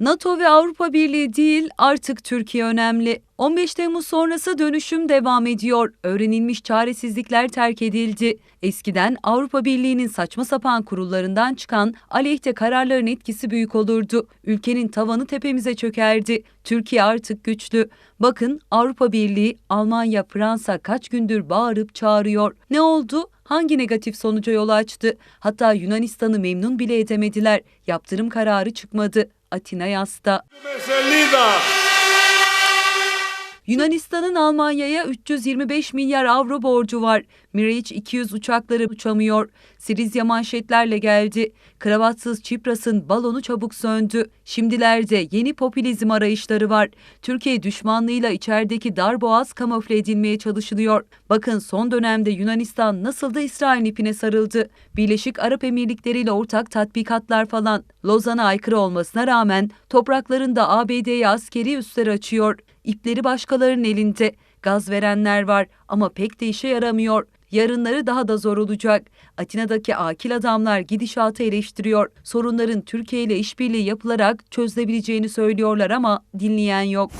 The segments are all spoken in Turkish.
NATO ve Avrupa Birliği değil artık Türkiye önemli. 15 Temmuz sonrası dönüşüm devam ediyor. Öğrenilmiş çaresizlikler terk edildi. Eskiden Avrupa Birliği'nin saçma sapan kurullarından çıkan aleyhte kararların etkisi büyük olurdu. Ülkenin tavanı tepemize çökerdi. Türkiye artık güçlü. Bakın Avrupa Birliği, Almanya, Fransa kaç gündür bağırıp çağırıyor. Ne oldu? Hangi negatif sonuca yol açtı? Hatta Yunanistan'ı memnun bile edemediler. Yaptırım kararı çıkmadı. Atina yasta. Yunanistan'ın Almanya'ya 325 milyar avro borcu var. Mirage 200 uçakları uçamıyor. Sirizya manşetlerle geldi. Kravatsız Çipras'ın balonu çabuk söndü. Şimdilerde yeni popülizm arayışları var. Türkiye düşmanlığıyla içerideki darboğaz kamufle edilmeye çalışılıyor. Bakın son dönemde Yunanistan nasıl da İsrail ipine sarıldı. Birleşik Arap Emirlikleri ile ortak tatbikatlar falan. Lozan'a aykırı olmasına rağmen topraklarında ABD'ye askeri üsler açıyor. İpleri başkalarının elinde. Gaz verenler var ama pek de işe yaramıyor. Yarınları daha da zor olacak. Atina'daki akil adamlar gidişatı eleştiriyor. Sorunların Türkiye ile işbirliği yapılarak çözülebileceğini söylüyorlar ama dinleyen yok.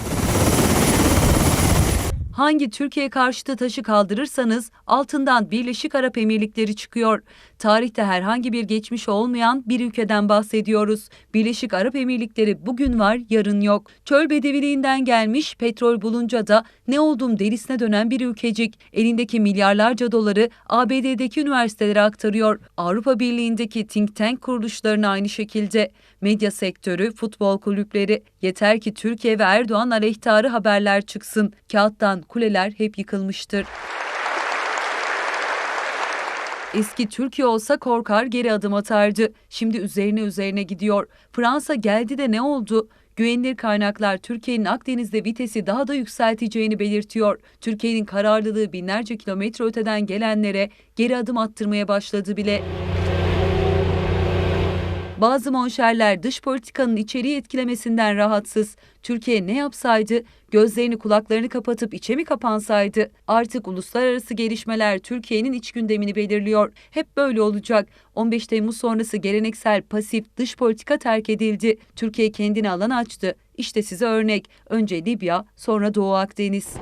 Hangi Türkiye karşıtı taşı kaldırırsanız altından Birleşik Arap Emirlikleri çıkıyor. Tarihte herhangi bir geçmiş olmayan bir ülkeden bahsediyoruz. Birleşik Arap Emirlikleri bugün var, yarın yok. Çöl bedeviliğinden gelmiş, petrol bulunca da ne oldum derisine dönen bir ülkecik. Elindeki milyarlarca doları ABD'deki üniversitelere aktarıyor. Avrupa Birliği'ndeki think tank kuruluşlarına aynı şekilde. Medya sektörü, futbol kulüpleri. Yeter ki Türkiye ve Erdoğan aleyhtarı haberler çıksın. Kağıttan kuleler hep yıkılmıştır. Eski Türkiye olsa korkar geri adım atardı. Şimdi üzerine üzerine gidiyor. Fransa geldi de ne oldu? Güvenilir kaynaklar Türkiye'nin Akdeniz'de vitesi daha da yükselteceğini belirtiyor. Türkiye'nin kararlılığı binlerce kilometre öteden gelenlere geri adım attırmaya başladı bile. Bazı monşerler dış politikanın içeriği etkilemesinden rahatsız. Türkiye ne yapsaydı? Gözlerini kulaklarını kapatıp içe mi kapansaydı? Artık uluslararası gelişmeler Türkiye'nin iç gündemini belirliyor. Hep böyle olacak. 15 Temmuz sonrası geleneksel pasif dış politika terk edildi. Türkiye kendine alan açtı. İşte size örnek. Önce Libya, sonra Doğu Akdeniz.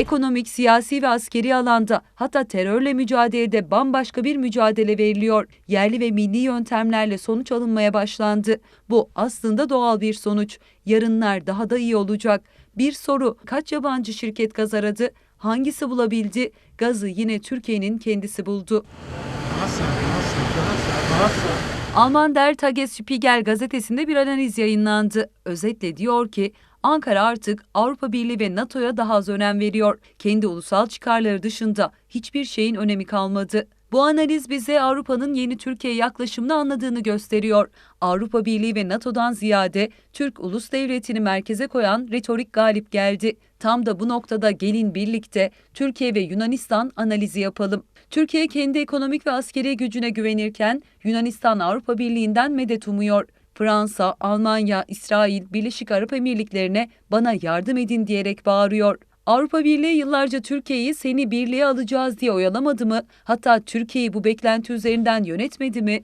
Ekonomik, siyasi ve askeri alanda hatta terörle mücadelede bambaşka bir mücadele veriliyor. Yerli ve milli yöntemlerle sonuç alınmaya başlandı. Bu aslında doğal bir sonuç. Yarınlar daha da iyi olacak. Bir soru kaç yabancı şirket gaz aradı? Hangisi bulabildi? Gazı yine Türkiye'nin kendisi buldu. Alman Der Tagesspiegel gazetesinde bir analiz yayınlandı. Özetle diyor ki Ankara artık Avrupa Birliği ve NATO'ya daha az önem veriyor. Kendi ulusal çıkarları dışında hiçbir şeyin önemi kalmadı. Bu analiz bize Avrupa'nın yeni Türkiye yaklaşımını anladığını gösteriyor. Avrupa Birliği ve NATO'dan ziyade Türk ulus devletini merkeze koyan retorik galip geldi. Tam da bu noktada gelin birlikte Türkiye ve Yunanistan analizi yapalım. Türkiye kendi ekonomik ve askeri gücüne güvenirken Yunanistan Avrupa Birliği'nden medet umuyor. Fransa, Almanya, İsrail, Birleşik Arap Emirlikleri'ne bana yardım edin diyerek bağırıyor. Avrupa Birliği yıllarca Türkiye'yi seni birliğe alacağız diye oyalamadı mı? Hatta Türkiye'yi bu beklenti üzerinden yönetmedi mi?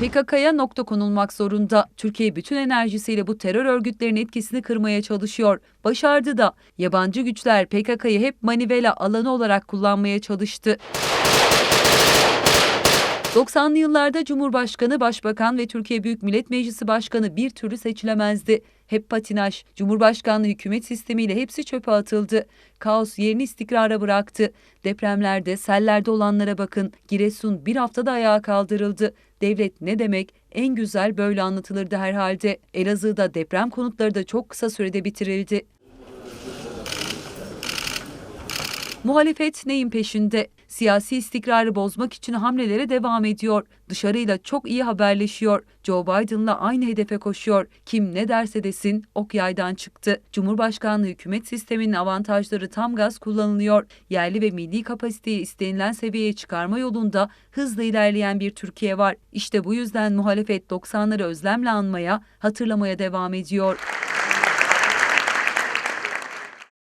PKK'ya nokta konulmak zorunda. Türkiye bütün enerjisiyle bu terör örgütlerinin etkisini kırmaya çalışıyor. Başardı da. Yabancı güçler PKK'yı hep manivela alanı olarak kullanmaya çalıştı. 90'lı yıllarda Cumhurbaşkanı, Başbakan ve Türkiye Büyük Millet Meclisi Başkanı bir türlü seçilemezdi. Hep patinaj, Cumhurbaşkanlığı hükümet sistemiyle hepsi çöpe atıldı. Kaos yerini istikrara bıraktı. Depremlerde, sellerde olanlara bakın. Giresun bir haftada ayağa kaldırıldı. Devlet ne demek? En güzel böyle anlatılırdı herhalde. Elazığ'da deprem konutları da çok kısa sürede bitirildi. Muhalefet neyin peşinde? Siyasi istikrarı bozmak için hamlelere devam ediyor. Dışarıyla çok iyi haberleşiyor. Joe Biden'la aynı hedefe koşuyor. Kim ne derse desin ok yaydan çıktı. Cumhurbaşkanlığı hükümet sisteminin avantajları tam gaz kullanılıyor. Yerli ve milli kapasiteyi istenilen seviyeye çıkarma yolunda hızla ilerleyen bir Türkiye var. İşte bu yüzden muhalefet 90'ları özlemle anmaya, hatırlamaya devam ediyor.